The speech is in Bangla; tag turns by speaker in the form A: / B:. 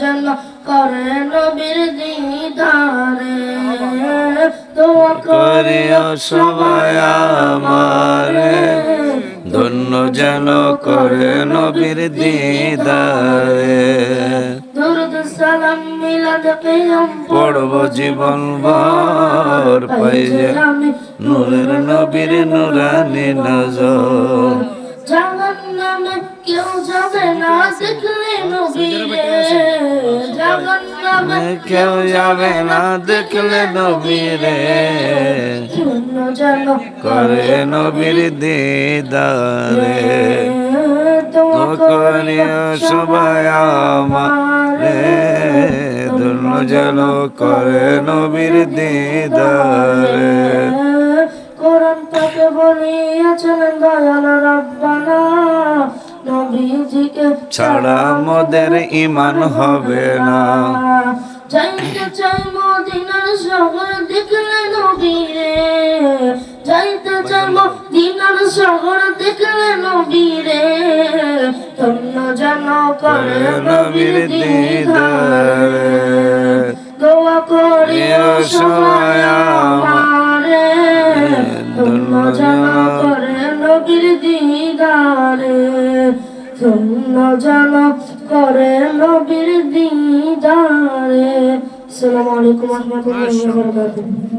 A: যেন করে নবীর দিদারে। দোয়া
B: সবাই আমারে। ধন্য যেন করে নবীর দিদারে।
A: দুরুদ সালাম মিলাদ কিয়াম।
B: পড়ব জীবন ভর পাই যে
A: আমি
B: নূরের নবীর নুরানি নজর।
A: কেউ যাবে না, দেখলে নবীরে।
B: করে নবীর দিদারে। করিও সবাই আমারে। ধন্য যেন করে নবীর দিদারে।
A: কোরআন তাকে বলিয়াছেন, দয়াল রব্বানা।
B: ছাড়া মোদের ইমান হবে না।
A: যাইতে চাই মদিনার শহর দেখলে নবীরে। যাইতে চাই মদিনার শহর দেখলে নবীরে। ধন্য যেন করে
B: নবীর দিদারে।
A: দোয়া করিও সবাই আমারে। ধন্য যেন করে নবীর দিদারে। ধন্য জন করে নবীর দিদারে। আসসালামু আলাইকুম রাহমাতুল্লাহি ওয়া বারাকাতুহু।